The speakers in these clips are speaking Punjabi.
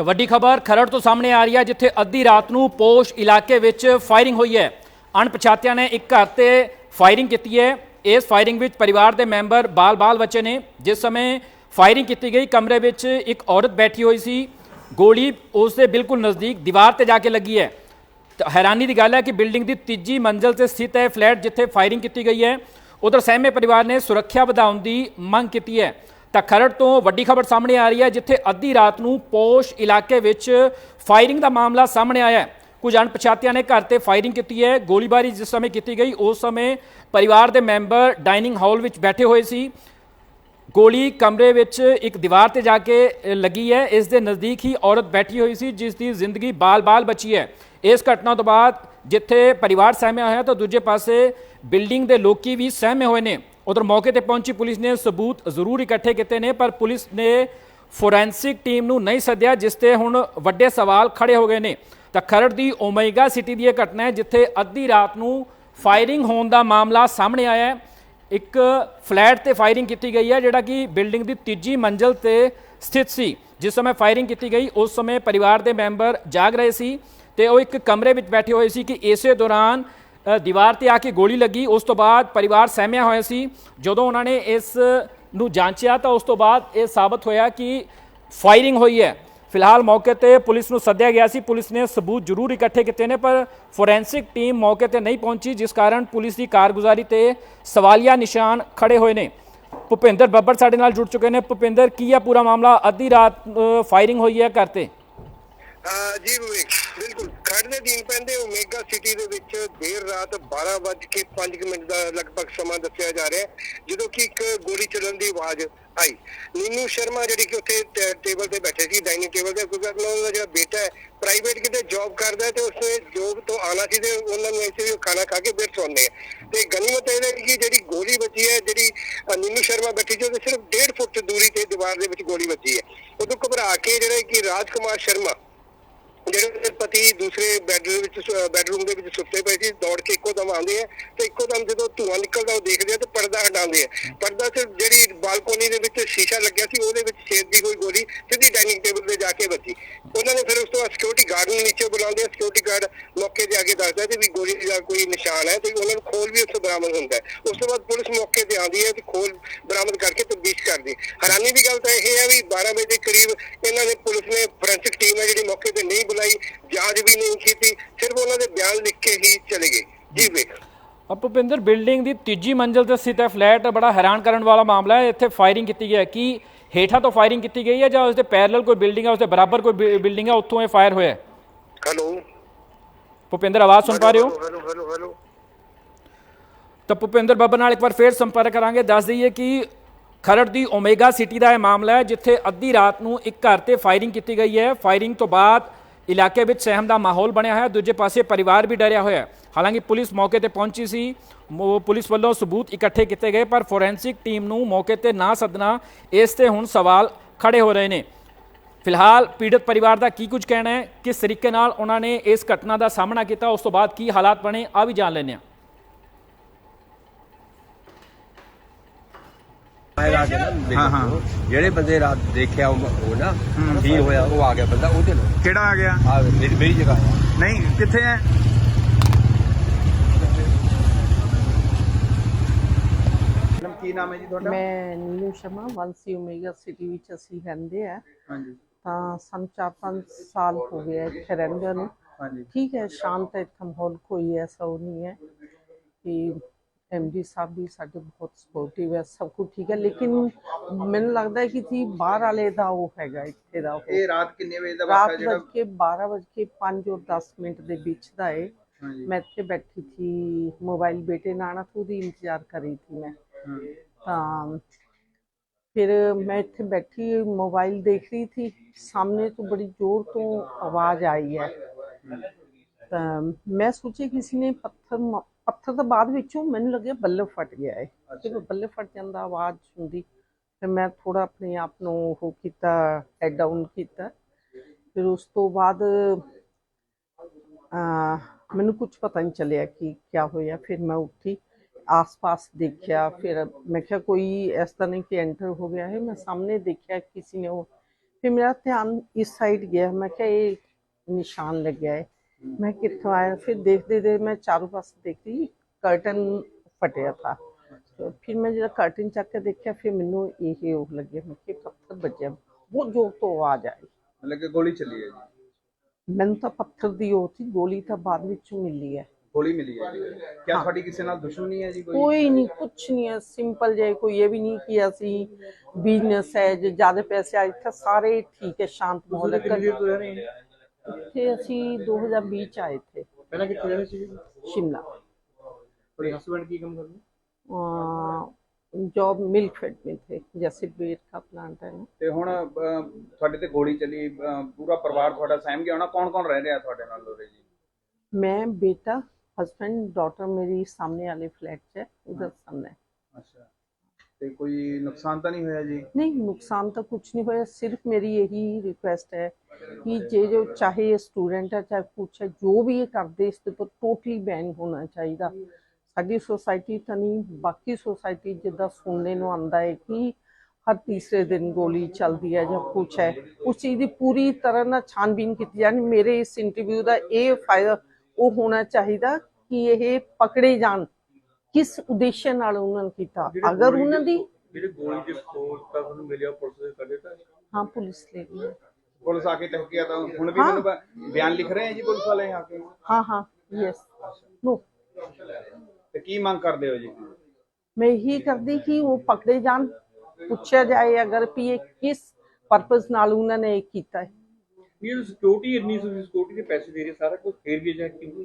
ਤਾਂ ਵੱਡੀ ਖਬਰ ਖਰੜ ਤੋਂ ਸਾਹਮਣੇ ਆ ਰਹੀ ਹੈ, ਜਿੱਥੇ ਅੱਧੀ ਰਾਤ ਨੂੰ ਪੋਸ਼ ਇਲਾਕੇ ਵਿੱਚ ਫਾਇਰਿੰਗ ਹੋਈ ਹੈ। ਅਣਪਛਾਤਿਆਂ ਨੇ ਇੱਕ ਘਰ ਤੇ ਫਾਇਰਿੰਗ ਕੀਤੀ ਹੈ। ਇਸ ਫਾਇਰਿੰਗ ਵਿੱਚ ਪਰਿਵਾਰ ਦੇ ਮੈਂਬਰ ਬਾਲ-ਬਾਲ ਬੱਚੇ ਨੇ, ਜਿਸ ਸਮੇਂ ਫਾਇਰਿੰਗ ਕੀਤੀ ਗਈ, ਕਮਰੇ ਵਿੱਚ ਇੱਕ ਔਰਤ ਬੈਠੀ ਹੋਈ ਸੀ। ਗੋਲੀ ਉਸ ਦੇ ਬਿਲਕੁਲ ਨਜ਼ਦੀਕ ਦੀਵਾਰ ਤੇ ਜਾ ਕੇ ਲੱਗੀ ਹੈ। ਹੈਰਾਨੀ ਦੀ ਗੱਲ ਹੈ ਕਿ ਬਿਲਡਿੰਗ ਦੀ ਤੀਜੀ ਮੰਜ਼ਲ ਤੇ ਸਥਿਤ ਹੈ ਫਲੈਟ, ਜਿੱਥੇ ਫਾਇਰਿੰਗ ਕੀਤੀ ਗਈ ਹੈ। ਉਧਰ ਸਹਿਮੇ ਪਰਿਵਾਰ ਨੇ ਸੁਰੱਖਿਆ ਵਧਾਉਣ ਦੀ ਮੰਗ ਕੀਤੀ ਹੈ। ਤਾਂ ਖਰੜ ਤੋਂ ਵੱਡੀ ਖਬਰ ਸਾਹਮਣੇ ਆ ਰਹੀ ਹੈ, ਜਿੱਥੇ ਅੱਧੀ ਰਾਤ ਨੂੰ ਪੋਸ਼ ਇਲਾਕੇ ਵਿੱਚ ਫਾਇਰਿੰਗ ਦਾ ਮਾਮਲਾ ਸਾਹਮਣੇ ਆਇਆ ਹੈ। ਕੁਝ ਅਣਪਛਾਤਿਆਂ ਨੇ ਘਰ ਤੇ ਫਾਇਰਿੰਗ ਕੀਤੀ ਹੈ। ਗੋਲੀਬਾਰੀ ਜਿਸ ਸਮੇਂ ਕੀਤੀ ਗਈ, ਉਸ ਸਮੇਂ ਪਰਿਵਾਰ ਦੇ ਮੈਂਬਰ ਡਾਈਨਿੰਗ ਹਾਲ ਵਿੱਚ ਬੈਠੇ ਹੋਏ ਸੀ। ਗੋਲੀ ਕਮਰੇ ਵਿੱਚ ਇੱਕ ਦੀਵਾਰ ਤੇ ਜਾ ਕੇ ਲੱਗੀ ਹੈ। ਇਸ ਦੇ ਨਜ਼ਦੀਕ ਹੀ ਔਰਤ ਬੈਠੀ ਹੋਈ ਸੀ, ਜਿਸ ਦੀ ਜ਼ਿੰਦਗੀ ਬਾਲ-ਬਾਲ ਬਚੀ ਹੈ। ਇਸ ਘਟਨਾ ਤੋਂ ਬਾਅਦ ਜਿੱਥੇ ਪਰਿਵਾਰ ਸਹਿਮਿਆ ਹੋਇਆ, ਤਾਂ ਦੂਜੇ ਪਾਸੇ ਬਿਲਡਿੰਗ ਦੇ ਲੋਕੀ ਵੀ ਸਹਿਮੇ ਹੋਏ ਨੇ। ਉਧਰ ਮੌਕੇ ਤੇ ਪਹੁੰਚੀ ਪੁਲਿਸ ਨੇ ਸਬੂਤ ਜ਼ਰੂਰ ਇਕੱਠੇ ਕੀਤੇ ਨੇ, ਪਰ ਪੁਲਿਸ ਨੇ ਫੋਰੈਂਸਿਕ ਟੀਮ ਨੂੰ ਨਹੀਂ ਸੱਦਿਆ, ਜਿਸ ਤੇ ਹੁਣ ਵੱਡੇ ਸਵਾਲ ਖੜੇ ਹੋ ਗਏ ਨੇ। ਤਾਂ ਖਰੜ ਦੀ ਓਮੇਗਾ ਸਿਟੀ ਦੀ ਇਹ ਘਟਨਾ ਹੈ, ਜਿੱਥੇ ਅੱਧੀ ਰਾਤ ਨੂੰ ਫਾਇਰਿੰਗ ਹੋਣ ਦਾ ਮਾਮਲਾ ਸਾਹਮਣੇ ਆਇਆ ਹੈ। ਇੱਕ ਫਲੈਟ ਤੇ ਫਾਇਰਿੰਗ ਕੀਤੀ ਗਈ ਹੈ, ਜਿਹੜਾ ਕਿ ਬਿਲਡਿੰਗ ਦੀ ਤੀਜੀ ਮੰਜ਼ਲ ਤੇ ਸਥਿਤ ਸੀ। ਜਿਸ ਸਮੇਂ ਫਾਇਰਿੰਗ ਕੀਤੀ ਗਈ, ਉਸ ਸਮੇਂ ਪਰਿਵਾਰ ਦੇ ਮੈਂਬਰ ਜਾਗ ਰਹੇ ਸੀ ਤੇ ਉਹ ਇੱਕ ਕਮਰੇ ਵਿੱਚ ਬੈਠੇ ਹੋਏ ਸੀ ਕਿ ਇਸੇ ਦੌਰਾਨ ਦੀਵਾਰ ਤੇ ਆ ਕੇ ਗੋਲੀ ਲੱਗੀ। ਉਸ ਤੋਂ ਬਾਅਦ ਪਰਿਵਾਰ ਸਹਿਮਿਆ ਹੋਇਆ ਸੀ। ਜਦੋਂ ਉਹਨਾਂ ਨੇ ਇਸ ਨੂੰ ਜਾਂਚਿਆ ਤਾਂ ਉਸ ਤੋਂ ਬਾਅਦ ਇਹ ਸਾਬਤ ਹੋਇਆ ਕਿ ਫਾਇਰਿੰਗ ਹੋਈ ਹੈ। ਫਿਲਹਾਲ ਮੌਕੇ ਤੇ ਪੁਲਿਸ ਨੂੰ ਸੱਦਿਆ ਗਿਆ ਸੀ। ਪੁਲਿਸ ਨੇ ਸਬੂਤ ਜ਼ਰੂਰ ਇਕੱਠੇ ਕੀਤੇ ਨੇ, ਪਰ ਫੋਰੈਂਸਿਕ ਟੀਮ ਮੌਕੇ ਤੇ ਨਹੀਂ ਪਹੁੰਚੀ, ਜਿਸ ਕਾਰਨ ਪੁਲਿਸ ਦੀ ਕਾਰਗੁਜ਼ਾਰੀ ਤੇ ਸਵਾਲੀਆ ਨਿਸ਼ਾਨ ਖੜੇ ਹੋਏ ਨੇ। ਭੁਪਿੰਦਰ ਬੱਬਰ ਸਾਡੇ ਨਾਲ ਜੁੜ ਚੁੱਕੇ ਨੇ। ਭੁਪਿੰਦਰ, ਕੀ ਹੈ ਪੂਰਾ ਮਾਮਲਾ? ਅੱਧੀ ਰਾਤ ਫਾਇਰਿੰਗ ਹੋਈ ਹੈ ਘਰ ਤੇ? ਜੀ, ਬਿਲਕੁਲ। ਖੜ ਦੇ ਦਿਨ ਪੈਂਦੇ ਓਮੇਗਾ ਸਿਟੀ ਦੇ ਵਿੱਚ ਦੇਰ ਰਾਤ 12:05 ਮਿੰਟ ਦਾ ਲਗਭਗ ਸਮਾਂ ਦੱਸਿਆ ਜਾ ਰਿਹਾ ਹੈ, ਜਦੋਂ ਕਿ ਇੱਕ ਗੋਲੀ ਚੱਲਣ ਦੀ ਆਵਾਜ਼ ਆਈ। ਨੀਨੂ ਸ਼ਰਮਾ ਜਿਹੜੀ ਕਿ ਉੱਥੇ ਟੇਬਲ ਤੇ ਬੈਠੇ ਸੀ ਡਾਈਨਿੰਗ ਟੇਬਲ ਤੇ, ਕਿਉਂਕਿ ਉਹਨਾਂ ਦਾ ਜਿਹੜਾ ਬੇਟਾ ਹੈ ਪ੍ਰਾਈਵੇਟ ਕਿਤੇ ਜੌਬ ਕਰਦਾ ਹੈ ਤੇ ਉਸਨੇ ਜੌਬ ਤੋਂ ਆਣਾ ਸੀ ਤੇ ਉਹਨਾਂ ਨੂੰ ਐਸੇ ਵੀ ਉਹ ਖਾਣਾ ਖਾ ਕੇ ਫਿਰ ਸੌਂਦੇ ਆ। ਤੇ ਗਨੀਮਤ ਇਹ ਹੈ ਕਿ ਜਿਹੜੀ ਗੋਲੀ ਵੱਜੀ ਹੈ, ਜਿਹੜੀ ਨੀਨੂ ਸ਼ਰਮਾ ਬੈਠੀ ਸੀ, ਉਹਦੇ ਸਿਰਫ 1.5 ਫੁੱਟ ਦੂਰੀ ਤੇ ਦੀਵਾਰ ਦੇ ਵਿੱਚ ਗੋਲੀ ਵੱਜੀ ਹੈ। ਉਦੋਂ ਘਬਰਾ ਕੇ ਜਿਹੜਾ ਕਿ ਰਾਜਕੁਮਾਰ ਸ਼ਰਮਾ ਜਿਹੜੇ ਪਤੀ ਦੂਸਰੇ ਬੈਡਰੂਮ ਵਿੱਚ ਬੈਡਰੂਮ ਦੇ ਵਿੱਚ ਸੁੱਤੇ ਪਏ ਸੀ, ਦੌੜ ਕੇ ਇੱਕੋ ਦਮ ਆਉਂਦੇ ਆ ਤੇ ਇੱਕੋ ਦਮ ਜਦੋਂ ਧੂੰਆਂ ਨਿਕਲਦਾ ਉਹ ਦੇਖਦੇ ਆ ਤੇ ਪਰਦਾ ਹਟਾਉਂਦੇ ਆ। ਪਰਦਾ ਸਿਰਫ ਜਿਹੜੀ ਬਾਲਕੋਨੀ ਦੇ ਵਿੱਚ ਸ਼ੀਸ਼ਾ ਲੱਗਿਆ ਸੀ, ਉਹਦੇ ਵਿੱਚ ਛੇਦਦੀ ਹੋਈ ਗੋਲੀ ਸਿੱਧੀ ਡਾਈਨਿੰਗ ਟੇਬਲ ਤੇ ਜਾ ਕੇ ਵੱਜੀ। ਉਹਨਾਂ ਨੇ ਫਿਰ ਉਸ ਤੋਂ ਬਾਅਦ ਸਿਕਿਉਰਿਟੀ ਗਾਰਡ ਨੂੰ ਨੀਚੇ ਬੁਲਾਉਂਦੇ ਆ ਸਿਕਿਉਰਿਟੀ ਗਾਰਡ ਮੌਕੇ ਤੇ ਆ ਕੇ ਦੱਸਦਾ ਤੇ ਵੀ ਗੋਲੀ ਦਾ ਕੋਈ ਨਿਸ਼ਾਨ ਹੈ ਤੇ ਉਹਨਾਂ ਨੂੰ ਖੋਲ ਵੀ ਉੱਥੇ ਬਰਾਮਦ ਹੁੰਦਾ ਹੈ। ਉਸ ਤੋਂ ਬਾਅਦ ਪੁਲਿਸ ਮੌਕੇ ਤੇ ਆਉਂਦੀ ਹੈ ਤੇ ਖੋਲ ਬਰਾਮਦ ਕਰਕੇ ਤਬਦੀਸ਼ ਕਰਦੀ। ਹੈਰਾਨੀ ਦੀ ਗੱਲ ਤਾਂ ਇਹ ਹੈ ਵੀ 12 ਵਜੇ ਦੇ ਕਰੀਬ ਇਹਨਾਂ ਨੇ ਪੁਲਿਸ ਨੇ ਫੋਰੈਂਸਿਕ ਟੀਮ ਹੈ ਜਿਹੜੀ ਮੌਕੇ ਤੇ ਨਹੀਂ ਬੁਲਾਈ ਜਾਂਚ ਵੀ ਨਹੀਂ ਕੀਤੀ ਸਿਰਫ ਉਹਨਾਂ ਦੇ ਬਿਆਨ ਲਿਖ ਕੇ ਹੀ ਚਲੇ ਗਏ। ਜੀ ਵੇਖ। ਭੁਪਿੰਦਰ ਬਿਲਡਿੰਗ ਦੀ ਤੀਜੀ ਮੰਜ਼ਲ ਤੇ ਸਥਿਤ ਹੈ ਫਲੈਟ ਬੜਾ ਹੈਰਾਨ ਕਰਨ ਵਾਲਾ ਮਾਮਲਾ ਹੈ। ਇੱਥੇ ਫਾਇਰਿੰਗ ਕੀਤੀ ਗਈ ਹੈ। ਕਿ ਹੇਠਾਂ ਤੋਂ ਫਾਇਰਿੰਗ ਕੀਤੀ ਗਈ ਹੈ ਜਾਂ ਉਸ ਦੇ ਪੈਰਲਲ ਕੋਈ ਬਿਲਡਿੰਗ ਹੈ ਉਸ ਦੇ ਬਰਾਬਰ ਕੋਈ ਬਿਲਡਿੰਗ ਹੈ ਉੱਥੋਂ ਇਹ ਫਾਇਰ ਹੋਇਆ ਹੈ? ਹੈਲੋ ਭੁਪਿੰਦਰ ਆਵਾਜ਼ ਸੁਣ ਪਾ ਰਹੇ ਹੋ? ਹੈਲੋ ਹੈਲੋ ਹੈਲੋ ਤਾਂ ਭੁਪਿੰਦਰ ਬੱਬਰ ਨਾਲ ਇੱਕ ਵਾਰ ਫੇਰ ਸੰਪਰਕ ਕਰਾਂਗੇ। ਦੱਸ ਦਈਏ ਕਿ ਖਰੜ ਦੀ ਓਮੇਗਾ ਸਿਟੀ ਦਾ ਇਹ ਮਾਮਲਾ ਹੈ ਜਿੱਥੇ ਅੱਧੀ ਰਾਤ ਨੂੰ ਇੱਕ ਘਰ ਤੇ ਫਾਇਰਿੰਗ ਕੀਤੀ ਗਈ ਹੈ। ਫਾਇਰਿੰਗ ਤੋਂ ਬਾਅਦ ਇਲਾਕੇ ਵਿੱਚ ਸਹਿਮ ਦਾ ਮਾਹੌਲ ਬਣਿਆ ਹੋਇਆ ਹੈ ਦੂਜੇ ਪਾਸੇ ਪਰਿਵਾਰ ਵੀ ਡਰਿਆ ਹੋਇਆ ਹੈ। ਹਾਲਾਂਕਿ ਪੁਲਿਸ ਮੌਕੇ ਤੇ ਪਹੁੰਚੀ ਸੀ ਪੁਲਿਸ ਵੱਲੋਂ ਸਬੂਤ ਇਕੱਠੇ ਕੀਤੇ ਗਏ ਪਰ ਫੋਰੈਂਸਿਕ ਟੀਮ ਨੂੰ ਮੌਕੇ ਤੇ ਨਾ ਸੱਦਣਾ ਇਸ ਤੇ ਹੁਣ ਸਵਾਲ ਖੜੇ ਹੋ ਰਹੇ ਨੇ। ਫਿਲਹਾਲ ਪੀੜਤ ਪਰਿਵਾਰ ਦਾ ਕੀ ਕੁਝ ਕਹਿਣਾ ਹੈ? ਕਿਸ ਤਰੀਕੇ ਨਾਲ ਉਹਨਾਂ ਨੇ ਇਸ ਘਟਨਾ ਦਾ ਸਾਹਮਣਾ ਕੀਤਾ? ਉਸ ਤੋਂ ਬਾਅਦ ਕੀ ਹਾਲਾਤ ਬਣੇ? ਆ ਵੀ ਜਾਣ ਲੈਂਦੇ ਹਾਂ। ਹਾਂ ਹਾਂ। ਜਿਹੜੇ ਬੰਦੇ ਰਾਤ ਦੇਖਿਆ ਉਹ ਨਾ ਫੀਲ ਹੋਇਆ ਉਹ ਆ ਗਿਆ ਬੰਦਾ ਉਹਦੇ ਨਾਲ ਕਿਹੜਾ ਆ ਗਿਆ? ਆ ਮੇਰੀ ਮੇਰੀ ਜਗ੍ਹਾ। ਨਹੀਂ ਕਿੱਥੇ ਹੈ? ਕੀ ਨਾਮ ਹੈ ਜੀ ਤੁਹਾਡਾ? ਮੈਂ ਨੀਲੂ ਸ਼ਰਮਾ ਵੰਸੀ ਓਮੇਗਾ ਸਿਟੀ ਵਿੱਚ ਅਸੀਂ ਰਹਿੰਦੇ ਆ। ਹਾਂਜੀ। ਤਾਂ ਸਾਨੂੰ ਚਾਰ ਪੰਜ ਸਾਲ ਹੋ ਗਏ ਇੱਥੇ ਰਹਿੰਦੇ ਨੂੰ। ਠੀਕ ਹੈ ਸ਼ਾਂਤ ਹੈ ਇੱਥੇ ਮਾਹੌਲ ਕੋਈ ਐਸਾ ਉਹ ਨਹੀਂ ਹੈ ਕਿ ਐਮਡੀ ਸਾਹਿਬ ਵੀ ਸਾਡੇ ਬਹੁਤ ਸਪੋਰਟਿਵ ਹੈ ਸਭ ਕੁਝ ਠੀਕ ਹੈ ਲੇਕਿਨ ਮੈਨੂੰ ਲੱਗਦਾ ਹੈ ਕਿ ਜੀ ਬਾਹਰ ਵਾਲੇ ਦਾ ਉਹ ਹੈਗਾ ਇੱਥੇ ਦਾ ਇਹ ਰਾਤ ਕਿੰਨੇ ਵਜੇ ਦਾ ਵਾਕਾ ਰਾਤ ਜਿਹੜਾ? ਵੱਜ ਕੇ 12 ਵੱਜ ਕੇ 5 ਔਰ 10 ਮਿੰਟ ਦੇ ਵਿੱਚ ਦਾ ਹੈ ਮੈਂ ਇੱਥੇ ਬੈਠੀ ਥੀ ਮੋਬਾਈਲ ਬੇਟੇ ਨਾਲ ਆਣਾ ਉਹਦੀ ਇੰਤਜ਼ਾਰ ਕਰ ਥੀ ਮੈਂ। ਤਾਂ ਫਿਰ ਮੈਂ ਇੱਥੇ ਬੈਠੀ ਮੋਬਾਈਲ ਦੇਖ ਰਹੀ ਥੀ ਸਾਹਮਣੇ ਤੋਂ ਬੜੀ ਜ਼ੋਰ ਤੋਂ ਆਵਾਜ਼ ਆਈ ਹੈ। ਤਾਂ ਮੈਂ ਸੋਚਿਆ ਕਿਸੇ ਨੇ ਪੱਥਰ ਪੱਥਰ ਤਾਂ ਬਾਅਦ ਵਿੱਚੋਂ ਮੈਨੂੰ ਲੱਗਿਆ ਬੱਲਬ ਫਟ ਗਿਆ ਹੈ। ਜਦੋਂ ਬੱਲਬ ਫਟ ਜਾਂਦਾ ਆਵਾਜ਼ ਹੁੰਦੀ ਫਿਰ ਮੈਂ ਥੋੜਾ ਆਪਣੇ ਆਪ ਨੂੰ ਉਹ ਕੀਤਾ ਹੈਡ ਡਾਊਨ ਕੀਤਾ। ਫਿਰ ਉਸ ਤੋਂ ਬਾਅਦ ਮੈਨੂੰ ਕੁਝ ਪਤਾ ਨਹੀਂ ਚੱਲਿਆ ਕਿ ਕੀ ਹੋਇਆ। ਫਿਰ ਮੈਂ ਉੱਠੀ। ਆਸ-ਪਾਸ ਦੇਖਿਆ ਫਿਰ ਮੈਂ ਕਿਹਾ ਕੋਈ ਇਸ ਤਰ੍ਹਾਂ ਨਹੀਂ ਕਿ ਐਂਟਰ ਹੋ ਗਿਆ ਹੈ ਮੈਂ ਸਾਹਮਣੇ ਦੇਖਿਆ ਕਿਸੇ ਨੇ ਉਹ ਫਿਰ ਮੇਰਾ ਧਿਆਨ ਇਸ ਸਾਈਡ ਗਿਆ ਮੈਂ ਕਿਹਾ ਇਹ ਨਿਸ਼ਾਨ ਲੱਗਿਆ ਹੈ ਮੈਂ ਕਿੱਥੋਂ ਆਇਆ ਫਿਰ ਦੇਖਦੇ ਦੇ ਮੈਂ ਚਾਰੋਂ ਪਾਸੇ ਦੇਖੀ ਕਰਟਨ ਫਟਿਆ ਥਾ ਤੇ ਫਿਰ ਮੈਂ ਜਿਹੜਾ ਕਰਟਨ ਚੱਕ ਕੇ ਦੇਖਿਆ ਫਿਰ ਮੈਨੂੰ ਇਹ ਉਹ ਲੱਗਿਆ ਮੈਂ ਕਿ ਪੱਥਰ ਵੱਜਿਆ ਬਹੁਤ ਜ਼ੋਰ ਤੋਂ ਆਵਾਜ਼ ਆਈ ਮਤਲਬ ਕਿ ਗੋਲੀ ਚੱਲੀ ਹੈ ਜੀ ਮੈਨੂੰ ਤਾਂ ਪੱਥਰ ਦੀ ਉਹ ਸੀ ਗੋਲੀ ਤਾਂ ਬਾਅਦ ਵਿੱਚੋਂ ਮਿਲੀ ਹੈ ਗੋਲੀ ਮਿਲੀ ਹੈ ਜੀ। ਕੀ ਤੁਹਾਡੀ ਕਿਸੇ ਨਾਲ ਦੁਸ਼ਮਣੀ ਹੈ ਜੀ ਕੋਈ? ਨਹੀਂ ਕੁਛ ਨਹੀਂ ਹੈ। ਸਿੰਪਲ ਜੇ ਕੋਈ ਇਹ ਵੀ ਨਹੀਂ ਕਿ ਅਸੀਂ ਬਿਜ਼ਨਸ ਹੈ ਜੇ ਜ਼ਿਆਦਾ ਪੈਸੇ ਆ ਇੱਥੇ ਸਾਰੇ ਠੀਕ ਹੈ ਸ਼ਾਂਤ ਮਾਹੌਲ ਹੈ। ਇੱਥੇ ਅਸੀਂ 2020 ਚ ਆਏ ਥੇ ਪਹਿਲਾਂ ਕਿੱਥੇ ਰਹਿੰਦੇ ਸੀ? ਸ਼ਿਮਲਾ। ਤੁਹਾਡੇ ਹਸਬੰਡ ਕੀ ਕੰਮ ਕਰਦੇ? ਜੌਬ ਮਿਲਕ ਫੈਡ ਮੇ ਥੇ ਜੈਸੇ ਬੇਟ ਦਾ ਪਲਾਂਟ ਹੈ ਤੇ ਹੁਣ ਤੁਹਾਡੇ ਤੇ ਗੋਲੀ ਚੱਲੀ ਪੂਰਾ ਪਰਿਵਾਰ ਤੁਹਾਡਾ ਸਹਿਮ ਗਿਆ ਹੋਣਾ। ਕੌਣ ਕੌਣ ਰਹਿ ਰਿਹਾ ਤੁਹਾਡੇ ਨਾਲ ਲੋਰੇ ਜੀ? ਮੈਂ ਬੇਟਾ हस्बैंड डॉटर मेरी सामने वाले फ्लैट से उधर सामने ਅੱਛਾ ਤੇ ਕੋਈ ਨੁਕਸਾਨ ਤਾਂ ਨਹੀਂ ਹੋਇਆ ਜੀ नहीं नुकसान तो कुछ नहीं हुआ सिर्फ मेरी यही रिक्वेस्ट है कि जे जो चाहे ये स्टूडेंट है चाहे कुछ है जो भी ये करते इसके तो टोटली बैन होना चाहिए ਸਾਡੀ ਸੋਸਾਇਟੀ ਤਾਂ ਨਹੀਂ ਬਾਕੀ ਸੋਸਾਇਟੀ ਜਿੱਦਾਂ ਸੁਣਨੇ ਨੂੰ ਆਉਂਦਾ ਹੈ ਕਿ ਹਰ ਤੀਸਰੇ ਦਿਨ ਗੋਲੀ ਚੱਲਦੀ ਹੈ ਜਾਂ ਕੁਛ ਹੈ ਉਸ ਚੀਜ਼ ਦੀ ਪੂਰੀ ਤਰ੍ਹਾਂ ਨਾਲ ਛਾਨਬੀਨ ਕੀਤੀ ਜਾਣੀ ਮੇਰੇ ਇਸ ਇੰਟਰਵਿਊ ਦਾ ਇਹ ਫਾਇਦਾ ਉਹ ਹੋਣਾ ਚਾਹੀਦਾ ਕਿ ਇਹ ਪਕੜੇ ਜਾਣ। ਕਿਸ ਉਦੇਸ਼ ਨਾਲ ਉਹਨਾਂ ਨੇ ਕੀਤਾ? ਅਗਰ ਉਹਨਾਂ ਦੀ ਜਿਹੜੇ ਗੋਲੀ ਦੇ ਖੋਲ ਤਾਂ ਉਹਨੂੰ ਮਿਲਿਆ ਪੁਲਿਸ ਦੇ ਸਾਡੇ ਤਾਂ ਹਾਂ ਪੁਲਿਸ ਲੈ ਪੁਲਿਸ ਆ ਕੇ ਤਹਿਕੀਆ ਤਾਂ ਹੁਣ ਵੀ ਮੈਨੂੰ ਬਿਆਨ ਲਿਖ ਰਹੇ ਆ ਜੀ ਪੁਲਿਸ ਵਾਲੇ ਆ ਕੇ? ਹਾਂ ਹਾਂ ਯੈਸ ਨੋ ਤੇ ਕੀ ਮੰਗ ਕਰਦੇ ਹੋ ਜੀ? ਮੈਂ ਇਹੀ ਕਰਦੀ ਕਿ ਉਹ ਪਕੜੇ ਜਾਣ। ਪੁੱਛਿਆ ਜਾਏ ਅਗਰ ਵੀ ਇਹ ਕਿਸ ਪਰਪਸ ਨਾਲ ਉਹਨਾਂ ਨੇ ਇਹ ਕੀਤਾ ਹੈ। ਇਹ ਸਿਕਿਉਰਿਟੀ ਇੰਨੀ ਸਿਕਿਉਰਿਟੀ ਦੇ ਪੈਸੇ ਦੇ ਰਹੇ ਸਾਰਾ ਕੁਝ ਫੇਰ ਵੀ ਅਜਾ ਕਿਉਂ?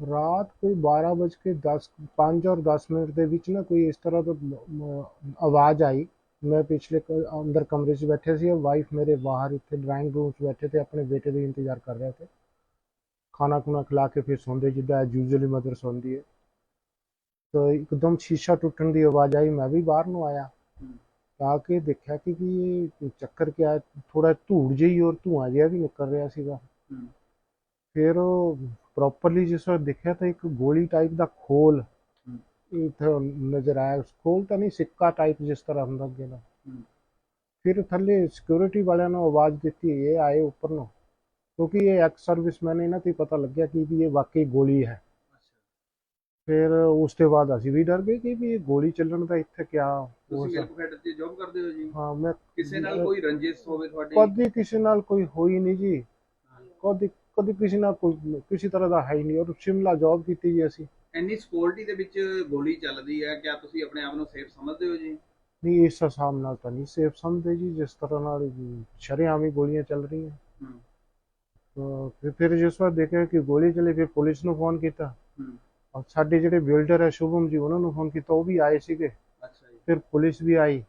ਰਾਤ ਕੋਈ 12 ਵਜ ਕੇ 10 5 ਔਰ 10 ਮਿੰਟ ਦੇ ਵਿੱਚ ਨਾ ਕੋਈ ਇਸ ਤਰ੍ਹਾਂ ਦਾ ਆਵਾਜ਼ ਆਈ। ਮੈਂ ਪਿਛਲੇ ਅੰਦਰ ਕਮਰੇ 'ਚ ਬੈਠੇ ਸੀ ਵਾਈਫ ਮੇਰੇ ਬਾਹਰ ਇੱਥੇ ਡਰਾਇੰਗ ਰੂਮ 'ਚ ਬੈਠੇ ਤੇ ਆਪਣੇ ਬੇਟੇ ਦਾ ਇੰਤਜ਼ਾਰ ਕਰ ਰਹੇ ਥੇ ਖਾਣਾ ਖੁਣਾ ਖਿਲਾ ਕੇ ਫਿਰ ਸੌਂਦੇ ਜਿੱਦਾਂ ਯੂਜੂਅਲੀ ਮਦਰ ਸੌਂਦੀ ਹੈ। ਤਾਂ ਇੱਕਦਮ ਸ਼ੀਸ਼ਾ ਟੁੱਟਣ ਦੀ ਆਵਾਜ਼ ਆਈ ਮੈਂ ਵੀ ਬਾਹਰ ਨੂੰ ਆਇਆ। ਤਾਂ ਕਿ ਦੇਖਿਆ ਕਿ ਵੀ ਇਹ ਚੱਕਰ ਕਿਆ ਥੋੜਾ ਧੂੜ ਜਿਹੀ ਔਰ ਧੂਆਂ ਜਿਹਾ ਵੀ ਨਿਕਲ ਰਿਹਾ ਸੀਗਾ। ਫਿਰ ਉਹ ਪ੍ਰੋਪਰਲੀ ਜਿਸ ਵਾਰ ਦੇਖਿਆ ਤਾਂ ਇੱਕ ਗੋਲੀ ਟਾਈਪ ਦਾ ਖੋਲ ਇੱਥੇ ਨਜ਼ਰ ਆਇਆ। ਖੋਲ ਤਾਂ ਨਹੀਂ ਸਿੱਕਾ ਟਾਈਪ ਜਿਸ ਤਰ੍ਹਾਂ ਹੁੰਦਾ ਅੱਗੇ ਨਾ। ਫਿਰ ਥੱਲੇ ਸਿਕਿਉਰਿਟੀ ਵਾਲਿਆਂ ਨੂੰ ਆਵਾਜ਼ ਦਿੱਤੀ ਇਹ ਆਏ ਉੱਪਰ ਨੂੰ। ਕਿਉਂਕਿ ਇਹ ਐਕਸ ਸਰਵਿਸਮੈਨ ਇਹਨਾਂ ਤੇ ਪਤਾ ਲੱਗਿਆ ਕਿ ਵੀ ਇਹ ਵਾਕਈ ਗੋਲੀ ਹੈ। ਫਿਰ ਉਸ ਤੋਂ ਬਾਅਦ ਅਸੀਂ ਵੀ ਡਰ ਗਏ ਕਿ ਵੀ ਇਹ ਗੋਲੀ ਚੱਲਣ ਦਾ ਇੱਥੇ ਕਿਆ ਹੋ ਤੁਸੀਂ ਮਿਲਕ ਫੈਡ ਤੇ ਜੌਬ ਕਰਦੇ ਹੋ ਜੀ? ਹਾਂ ਮੈਂ ਕਿਸੇ ਨਾਲ ਕੋਈ ਰੰਜਿਸ਼ ਹੋਵੇ ਤੁਹਾਡੀ? ਕਦੀ ਕਿਸੇ ਨਾਲ ਕੋਈ ਹੋਈ ਨਹੀਂ ਜੀ। ਕਦੀ ਕਦੀ ਕਿਸੇ ਨਾਲ ਕੋਈ ਕਿਸੇ ਤਰ੍ਹਾਂ ਦਾ ਹੈ ਹੀ ਨਹੀਂ। ਔਰ ਸ਼ਿਮਲਾ ਜੌਬ ਕੀਤੀ ਜੀ ਅਸੀਂ। ਇੰਨੀ ਸਿਕਿਉਰਿਟੀ ਦੇ ਵਿੱਚ ਗੋਲੀ ਚੱਲਦੀ ਹੈ ਕਿਆ ਤੁਸੀਂ ਆਪਣੇ ਆਪ ਨੂੰ ਸੇਫ ਸਮਝਦੇ ਹੋ ਜੀ? ਨਹੀਂ ਇਸ ਹਿਸਾਬ ਨਾਲ ਤਾਂ ਨਹੀਂ ਸੇਫ ਸਮਝਦੇ ਜੀ। ਜਿਸ ਤਰ੍ਹਾਂ ਨਾਲ ਸ਼ਰੇਆਮ ਹੀ ਗੋਲੀਆਂ ਚੱਲ ਰਹੀਆਂ। ਫਿਰ- ਜਿਸ ਵਾਰ ਦੇਖਿਆ ਕਿ ਗੋਲੀ ਚੱਲੀ ਫਿਰ ਪੁਲਿਸ ਨੂੰ ਫੋਨ ਕੀਤਾ। ਔਰ ਸਾਡੇ ਜਿਹੜੇ ਬਿਲਡਰ ਹੈ ਸ਼ੁਭਮ ਜੀ ਉਹਨਾਂ ਨੂੰ ਫੋਨ ਕੀਤਾ। ਉਹ ਵੀ ਆਏ ਸੀਗੇ। ਅੱਛਾ ਜੀ। ਫਿਰ ਪੁਲਿਸ ਵੀ ਆਈ।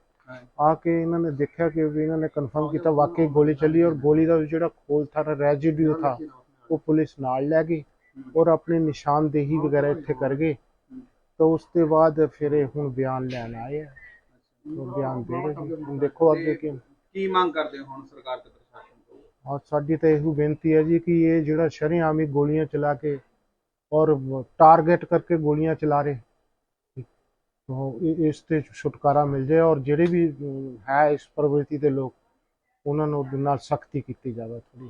ਆ ਕੇ ਇਹਨਾਂ ਨੇ ਦੇਖਿਆ ਕਿ ਵੀ ਇਹਨਾਂ ਨੇ ਕਨਫਰਮ ਕੀਤਾ ਵਾਕਈ ਗੋਲੀ ਚੱਲੀ। ਔਰ ਗੋਲੀ ਦਾ ਜਿਹੜਾ ਖੋਲ ਥਾ ਰੈਜੀਡਿਊ ਥਾ ਉਹ ਪੁਲਿਸ ਨਾਲ ਲੈ ਗਈ ਔਰ ਆਪਣੀ ਨਿਸ਼ਾਨਦੇਹੀ ਵਗੈਰਾ ਇੱਥੇ ਕਰ ਗਏ। ਤਾਂ ਉਸ ਤੋਂ ਬਾਅਦ ਫਿਰ ਇਹ ਹੁਣ ਬਿਆਨ ਲੈਣ ਆਏ ਆ। ਉਹ ਬਿਆਨ ਦੇ ਰਹੇ ਸੀ। ਹੁਣ ਦੇਖੋ ਅੱਗੇ ਕੀ ਕੀ ਮੰਗ ਕਰਦੇ ਹੋ ਹੁਣ ਸਰਕਾਰ ਤੇ ਪ੍ਰਸ਼ਾਸਨ ਤੋਂ? ਔਰ ਸਾਡੀ ਤਾਂ ਇਹੋ ਬੇਨਤੀ ਹੈ ਜੀ ਕਿ ਇਹ ਜਿਹੜਾ ਸ਼ਰੇਆਮ ਹੀ ਗੋਲੀਆਂ ਚਲਾ ਕੇ ਔਰ ਟਾਰਗੇਟ ਕਰਕੇ ਗੋਲੀਆਂ ਚਲਾ ਰਹੇ। ਇਹ- ਇਸ ਤੇ ਛੁਟਕਾਰਾ ਮਿਲ ਜਾਏ ਔਰ ਜਿਹੜੇ ਵੀ ਹੈ ਇਸ ਪ੍ਰਵਿਰਤੀ ਦੇ ਲੋਕ ਉਹਨਾਂ ਨੂੰ ਨਾਲ ਸਖਤੀ ਕੀਤੀ ਜਾਵੇ ਥੋੜੀ